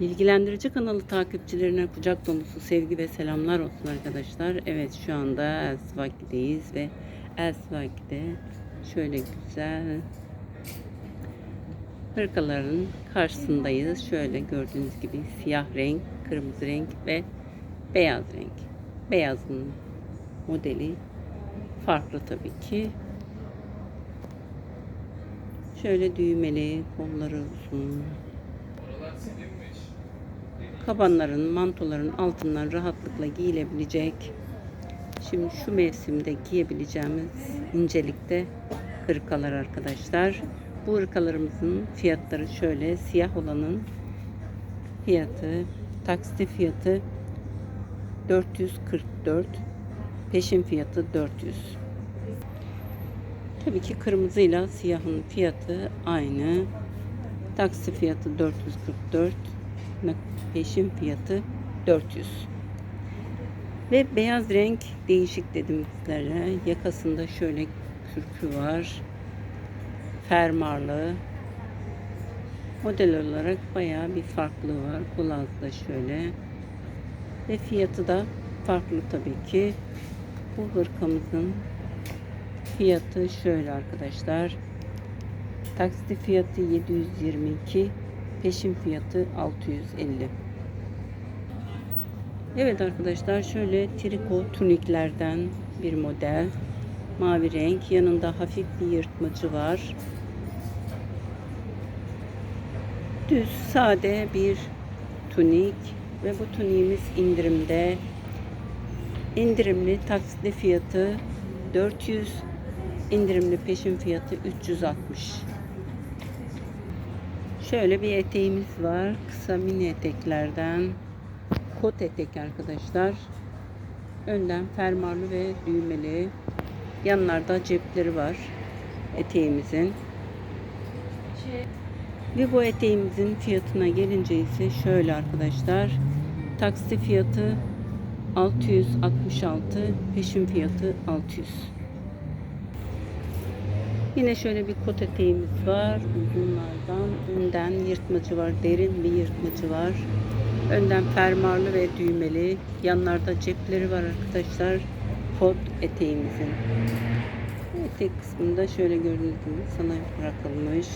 Bilgilendirici kanalı takipçilerine kucak dolusu sevgi ve selamlar olsun arkadaşlar. Evet şu anda Elsvaki'deyiz ve Elsvaki'de şöyle güzel hırkaların karşısındayız. Şöyle gördüğünüz gibi siyah renk, kırmızı renk ve beyaz renk. Beyazın modeli farklı tabii ki. Şöyle düğmeli, kolları uzun. Kabanların, mantoların altından rahatlıkla giyilebilecek. Şimdi şu mevsimde giyebileceğimiz incelikte hırkalar arkadaşlar. Bu hırkalarımızın fiyatları şöyle. Siyah olanın fiyatı, taksiti fiyatı 444. Peşin fiyatı 400. Tabii ki kırmızıyla siyahın fiyatı aynı. Taksi fiyatı 444. Peşin fiyatı 400. Ve beyaz renk değişik dedim sizlere. Yakasında şöyle kürkü var. Fermarlı. Model olarak bayağı bir farklı var. Kulağız da şöyle. Ve fiyatı da farklı tabii ki. Bu hırkamızın fiyatı şöyle arkadaşlar. Taksi fiyatı 722. Peşin fiyatı 650. Evet arkadaşlar şöyle triko tuniklerden bir model. Mavi renk. Yanında hafif bir yırtmacı var. Düz sade bir tunik ve bu tuniğimiz indirimde. İndirimli taksitli fiyatı 400, indirimli peşin fiyatı 360. Şöyle bir eteğimiz var. Kısa mini eteklerden. Kot etek arkadaşlar. Önden fermuarlı ve düğmeli. Yanlarda cepleri var eteğimizin. Ve bu eteğimizin fiyatına gelince ise şöyle arkadaşlar. Taksi fiyatı 666, peşin fiyatı 600. Yine şöyle bir kot eteğimiz var. Uzunlardan. Önden yırtmacı var. Derin bir yırtmacı var. Önden fermuarlı ve düğmeli. Yanlarda cepleri var arkadaşlar. Kot eteğimizin. Etek kısmında şöyle gördüğünüz gibi sana bırakılmış.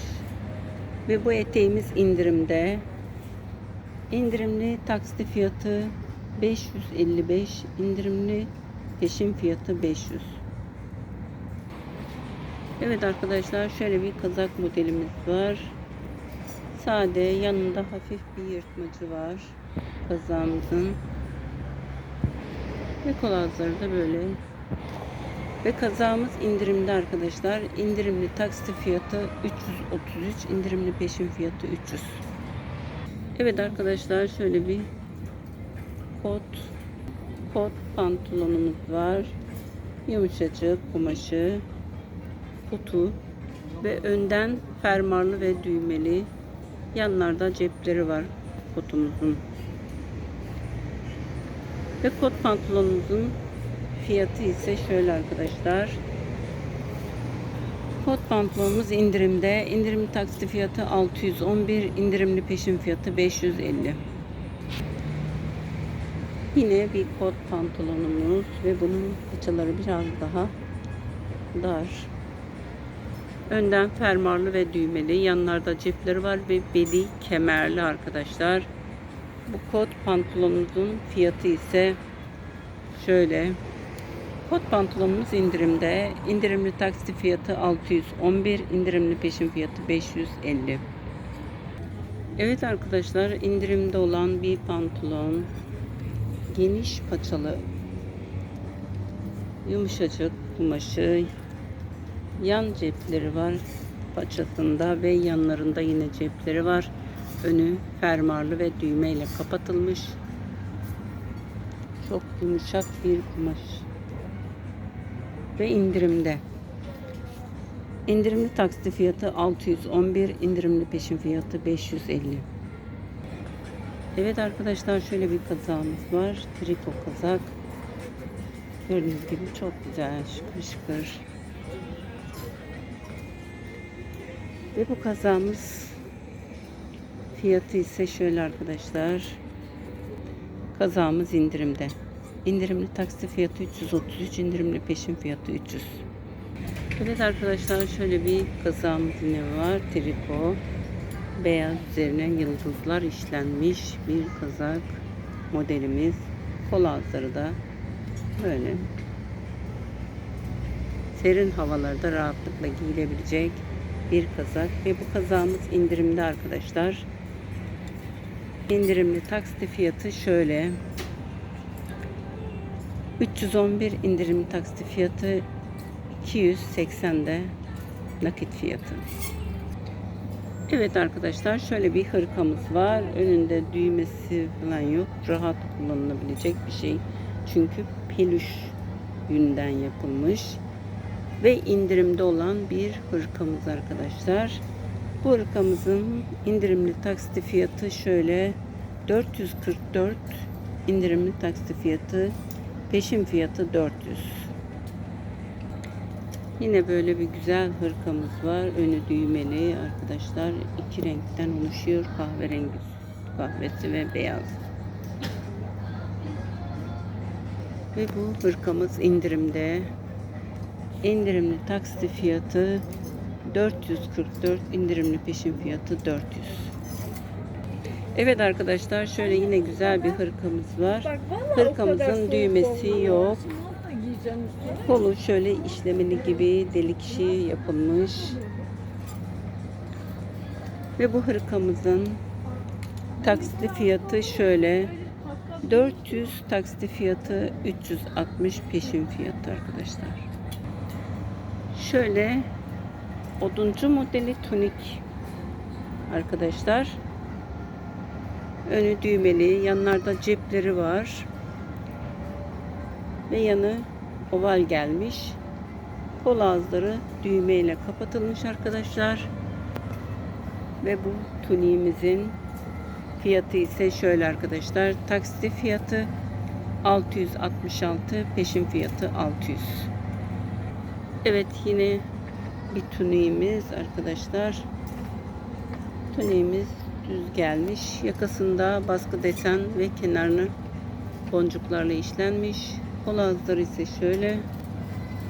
Ve bu eteğimiz indirimde. İndirimli taksitli fiyatı 555. indirimli peşin fiyatı 500. Evet arkadaşlar şöyle bir kazak modelimiz var. Sade yanında hafif bir yırtmacı var kazağımızın. Ve kolazları da böyle. Ve kazağımız indirimde arkadaşlar. İndirimli taksi fiyatı 333, indirimli peşin fiyatı 300. Evet arkadaşlar şöyle bir kot kot pantolonumuz var. Yumuşacık kumaşı kutu ve önden fermuarlı ve düğmeli yanlarda cepleri var kotumuzun ve kot pantolonumuzun fiyatı ise şöyle arkadaşlar. Kot pantolonumuz indirimde. İndirimli taksi fiyatı 611 indirimli peşin fiyatı 550 yine bir kot pantolonumuz ve bunun paçaları biraz daha dar Önden fermuarlı ve düğmeli. Yanlarda cepleri var ve beli kemerli arkadaşlar. Bu kot pantolonumuzun fiyatı ise şöyle. Kot pantolonumuz indirimde. İndirimli taksi fiyatı 611, indirimli peşin fiyatı 550. Evet arkadaşlar indirimde olan bir pantolon. Geniş paçalı. Yumuşacık kumaşı yan cepleri var paçasında ve yanlarında yine cepleri var. Önü fermuarlı ve düğme ile kapatılmış. Çok yumuşak bir kumaş. Ve indirimde. İndirimli taksi fiyatı 611, indirimli peşin fiyatı 550. Evet arkadaşlar şöyle bir kazağımız var. Triko kazak. Gördüğünüz gibi çok güzel şıkır şıkır. Ve bu kazağımız Fiyatı ise şöyle arkadaşlar. Kazağımız indirimde. İndirimli taksi fiyatı 333, indirimli peşin fiyatı 300. Evet arkadaşlar şöyle bir kazağımız yine var. Triko. Beyaz üzerine yıldızlar işlenmiş bir kazak modelimiz. Kol ağızları da böyle. Serin havalarda rahatlıkla giyilebilecek bir kazak ve bu kazağımız indirimde arkadaşlar. İndirimli taksi fiyatı şöyle. 311 indirimli taksi fiyatı 280 de nakit fiyatı. Evet arkadaşlar şöyle bir hırkamız var. Önünde düğmesi falan yok. Rahat kullanılabilecek bir şey. Çünkü peluş yünden yapılmış ve indirimde olan bir hırkamız arkadaşlar. Bu hırkamızın indirimli taksi fiyatı şöyle 444 indirimli taksi fiyatı peşin fiyatı 400. Yine böyle bir güzel hırkamız var. Önü düğmeli arkadaşlar. iki renkten oluşuyor. Kahverengi kahvesi ve beyaz. Ve bu hırkamız indirimde. İndirimli taksi fiyatı 444, indirimli peşin fiyatı 400. Evet arkadaşlar şöyle yine güzel bir hırkamız var. Hırkamızın düğmesi yok. Kolu şöyle işlemeli gibi delik işi yapılmış. Ve bu hırkamızın taksitli fiyatı şöyle 400 taksitli fiyatı 360 peşin fiyatı arkadaşlar. Şöyle oduncu modeli tonik arkadaşlar. Önü düğmeli, yanlarda cepleri var. Ve yanı oval gelmiş. Kol ağızları düğmeyle kapatılmış arkadaşlar. Ve bu tuniğimizin fiyatı ise şöyle arkadaşlar. Taksitli fiyatı 666, peşin fiyatı 600. Evet yine bir tuniğimiz arkadaşlar. Tuniğimiz düz gelmiş. Yakasında baskı desen ve kenarını boncuklarla işlenmiş. Kol ise şöyle.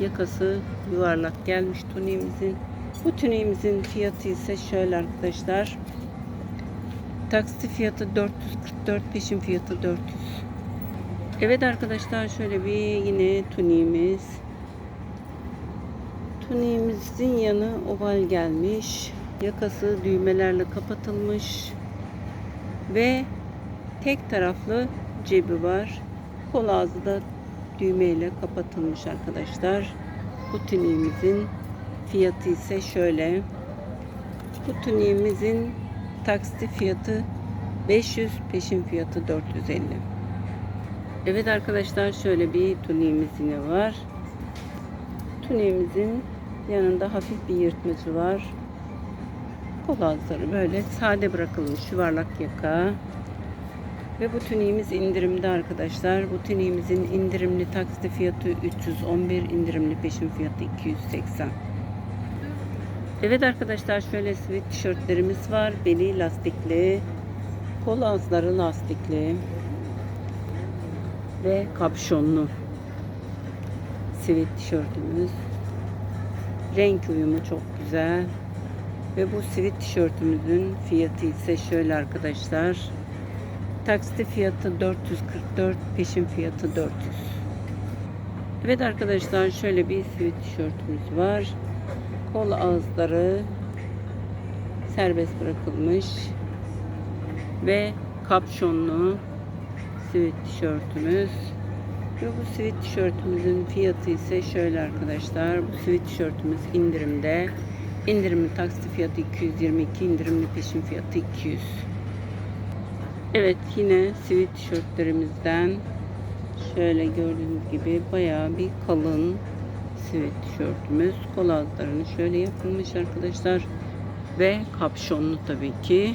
Yakası yuvarlak gelmiş tuniğimizin. Bu tuniğimizin fiyatı ise şöyle arkadaşlar. Taksi fiyatı 444, peşin fiyatı 400. Evet arkadaşlar şöyle bir yine tuniğimiz. Tuniğimizin yanı oval gelmiş. Yakası düğmelerle kapatılmış. Ve tek taraflı cebi var. Kol ağzı da düğmeyle kapatılmış arkadaşlar. Bu tuniğimizin fiyatı ise şöyle. Bu tuniğimizin taksiti fiyatı 500, peşin fiyatı 450. Evet arkadaşlar şöyle bir tuniğimiz yine var. Tuniğimizin yanında hafif bir yırtmacı var. Kol ağızları böyle sade bırakılmış yuvarlak yaka. Ve bu tuniğimiz indirimde arkadaşlar. Bu tuniğimizin indirimli taksiti fiyatı 311, indirimli peşin fiyatı 280. Evet arkadaşlar şöyle sweat tişörtlerimiz var. Beli lastikli, kol ağızları lastikli ve kapşonlu sweat tişörtümüz. Renk uyumu çok güzel. Ve bu sweat tişörtümüzün fiyatı ise şöyle arkadaşlar. Taksiti fiyatı 444, peşin fiyatı 400. Evet arkadaşlar şöyle bir sweat tişörtümüz var. Kol ağızları serbest bırakılmış ve kapşonlu sweat tişörtümüz. Ve bu sweat tişörtümüzün fiyatı ise şöyle arkadaşlar. Bu sweat tişörtümüz indirimde. İndirimli taksi fiyatı 222, indirimli peşin fiyatı 200. Evet yine sivit tişörtlerimizden şöyle gördüğünüz gibi bayağı bir kalın sivit tişörtümüz. Kol altlarını şöyle yapılmış arkadaşlar. Ve kapşonlu tabii ki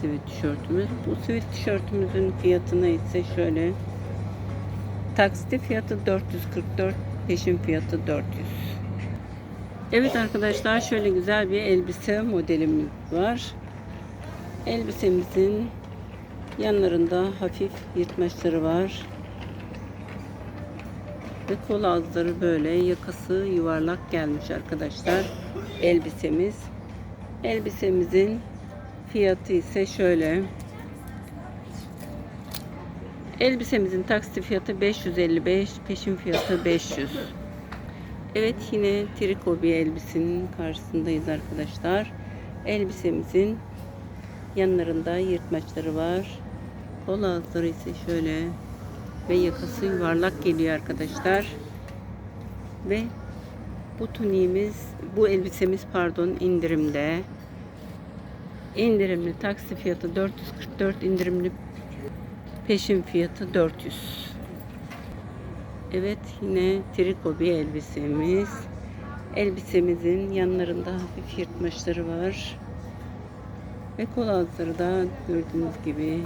sivit tişörtümüz. Bu sivit tişörtümüzün fiyatına ise şöyle taksiti fiyatı 444 peşin fiyatı 400. Evet arkadaşlar şöyle güzel bir elbise modelimiz var. Elbisemizin yanlarında hafif yırtmaçları var. Ve kol ağızları böyle yakası yuvarlak gelmiş arkadaşlar. Elbisemiz. Elbisemizin fiyatı ise şöyle. Elbisemizin taksi fiyatı 555, peşin fiyatı 500. Evet yine triko bir elbisenin karşısındayız arkadaşlar. Elbisemizin yanlarında yırtmaçları var. Kol ağızları ise şöyle ve yakası yuvarlak geliyor arkadaşlar. Ve bu tuniğimiz, bu elbisemiz pardon indirimde. İndirimli taksi fiyatı 444, indirimli peşin fiyatı 400. Evet yine triko bir elbisemiz. Elbisemizin yanlarında hafif yırtmaçları var. Ve kol altları da gördüğünüz gibi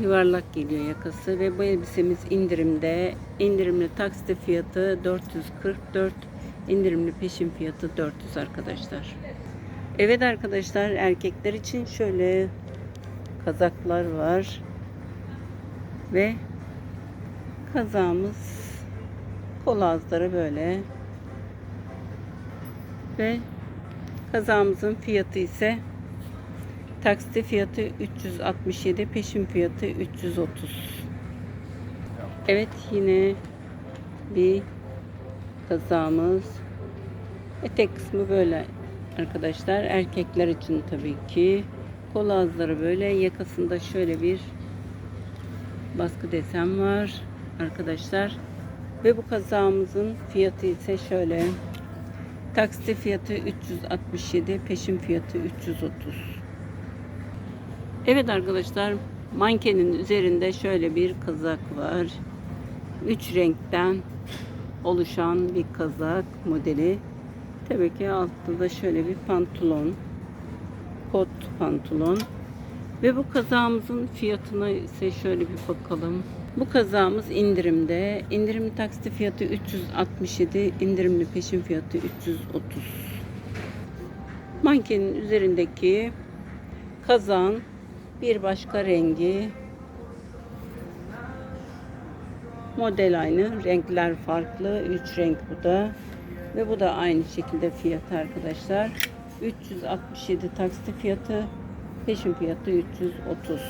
yuvarlak geliyor yakası ve bu elbisemiz indirimde. İndirimli taksi fiyatı 444, indirimli peşin fiyatı 400 arkadaşlar. Evet arkadaşlar erkekler için şöyle kazaklar var. Ve kazağımız kol ağızları böyle. Ve kazağımızın fiyatı ise taksi fiyatı 367, peşin fiyatı 330. Evet yine bir kazağımız. Etek kısmı böyle arkadaşlar. Erkekler için tabii ki. Kol ağızları böyle. Yakasında şöyle bir baskı desen var arkadaşlar. Ve bu kazağımızın fiyatı ise şöyle. Taksi fiyatı 367, peşin fiyatı 330. Evet arkadaşlar, mankenin üzerinde şöyle bir kazak var. Üç renkten oluşan bir kazak modeli. Tabii ki altta da şöyle bir pantolon. Kot pantolon. Ve bu kazağımızın fiyatına ise şöyle bir bakalım. Bu kazağımız indirimde. İndirimli taksi fiyatı 367, indirimli peşin fiyatı 330. Mankenin üzerindeki kazağın bir başka rengi model aynı, renkler farklı. 3 renk bu da. Ve bu da aynı şekilde fiyatı arkadaşlar. 367 taksi fiyatı, peşin fiyatı 330.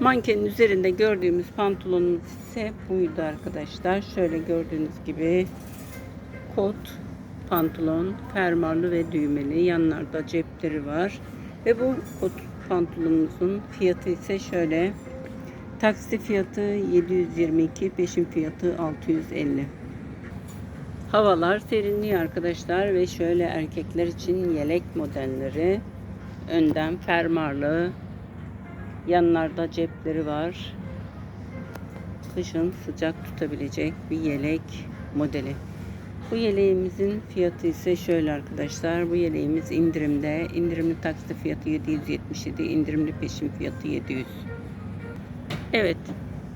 Mankenin üzerinde gördüğümüz pantolonumuz ise buydu arkadaşlar. Şöyle gördüğünüz gibi kot pantolon fermuarlı ve düğmeli. Yanlarda cepleri var. Ve bu kot pantolonumuzun fiyatı ise şöyle. Taksi fiyatı 722, peşin fiyatı 650. Havalar serinliyor arkadaşlar ve şöyle erkekler için yelek modelleri. Önden fermuarlı, yanlarda cepleri var. Kışın sıcak tutabilecek bir yelek modeli. Bu yeleğimizin fiyatı ise şöyle arkadaşlar. Bu yeleğimiz indirimde. İndirimli taksi fiyatı 777, indirimli peşin fiyatı 700. Evet,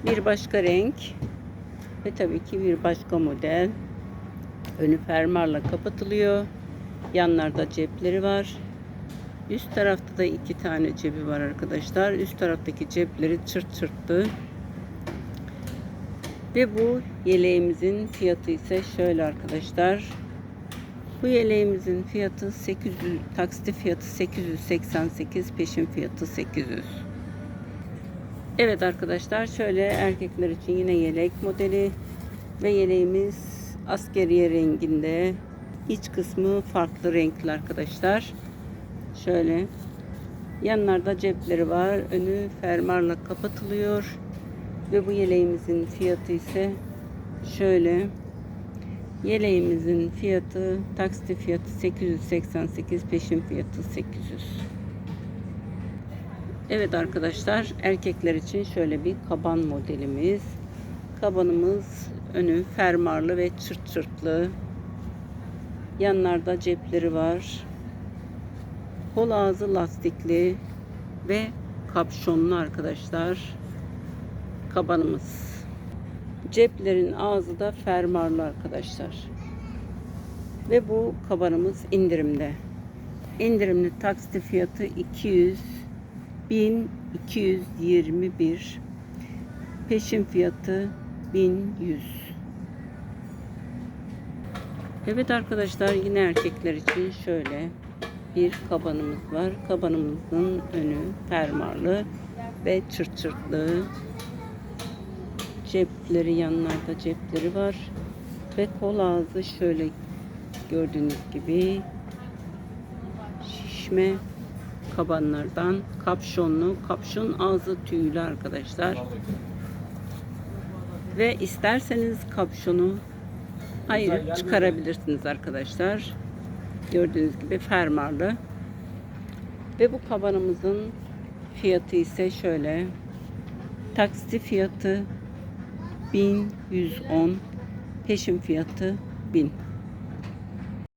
bir başka renk ve tabii ki bir başka model. Önü fermuarla kapatılıyor. Yanlarda cepleri var. Üst tarafta da iki tane cebi var arkadaşlar. Üst taraftaki cepleri çırt çırttı. Ve bu yeleğimizin fiyatı ise şöyle arkadaşlar. Bu yeleğimizin fiyatı 800, taksit fiyatı 888, peşin fiyatı 800. Evet arkadaşlar şöyle erkekler için yine yelek modeli ve yeleğimiz askeriye renginde. İç kısmı farklı renkli arkadaşlar. Şöyle yanlarda cepleri var. Önü fermuarla kapatılıyor. Ve bu yeleğimizin fiyatı ise şöyle. Yeleğimizin fiyatı, taksit fiyatı 888, peşin fiyatı 800. Evet arkadaşlar, erkekler için şöyle bir kaban modelimiz. Kabanımız önü fermuarlı ve çırt çırtlı. Yanlarda cepleri var. Kol ağzı lastikli ve kapşonlu arkadaşlar kabanımız. Ceplerin ağzı da fermuarlı arkadaşlar. Ve bu kabanımız indirimde. indirimli taksi fiyatı 200 1221 peşin fiyatı 1100 Evet arkadaşlar yine erkekler için şöyle bir kabanımız var. Kabanımızın önü fermuarlı ve çırt çırtlı. Cepleri yanlarda cepleri var. Ve kol ağzı şöyle gördüğünüz gibi şişme kabanlardan kapşonlu. Kapşon ağzı tüylü arkadaşlar. Ve isterseniz kapşonu ayırıp çıkarabilirsiniz arkadaşlar. Gördüğünüz gibi fermuarlı. Ve bu kabanımızın fiyatı ise şöyle. Taksi fiyatı 1110, peşin fiyatı 1000.